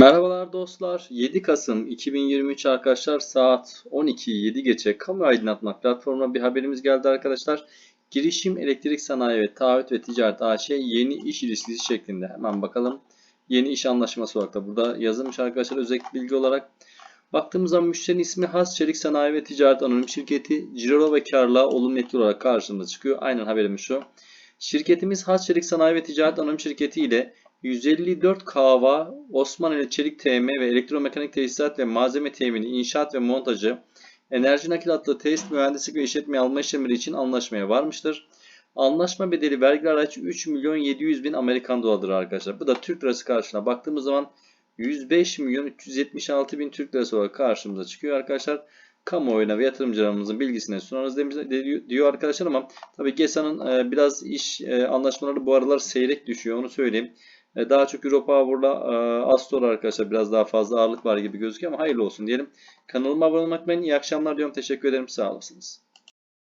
Merhabalar dostlar. 7 Kasım 2023 arkadaşlar saat 12'yi 7 geçe kamu aydınlatma platformuna bir haberimiz geldi arkadaşlar. Girişim Elektrik Sanayi ve Taahhüt ve Ticaret AŞ yeni iş ilişkisi şeklinde. Hemen bakalım. Yeni iş anlaşması olarak da burada yazılmış arkadaşlar özel bilgi olarak. Baktığımız zaman müşterinin ismi Has Çelik Sanayi ve Ticaret Anonim Şirketi. Cirolo ve karlılığa olumlu etki olarak karşımıza çıkıyor. Aynen haberimiz şu. Şirketimiz Has Çelik Sanayi ve Ticaret Anonim Şirketi ile 154 kava Osmanlı Çelik TM ve elektromekanik tesisat ve malzeme temini, inşaat ve montajı, enerji nakilatlı test, mühendislik ve işletme alma işlemleri için anlaşmaya varmıştır. Anlaşma bedeli vergi hariç 3 milyon 700 bin Amerikan dolarıdır arkadaşlar. Bu da Türk lirası karşılığına baktığımız zaman 105 milyon 376 bin Türk lirası olarak karşımıza çıkıyor arkadaşlar. Kamuoyuna ve yatırımcılarımızın bilgisine sunarız diyor arkadaşlar ama tabii GESA'nın e, biraz iş e, anlaşmaları bu aralar seyrek düşüyor onu söyleyeyim. E, Daha çok Europower'la e, Astor arkadaşlar biraz daha fazla ağırlık var gibi gözüküyor ama hayırlı olsun diyelim. Kanalıma abone olmak ben iyi akşamlar diyorum. Teşekkür ederim. Sağ olasınız.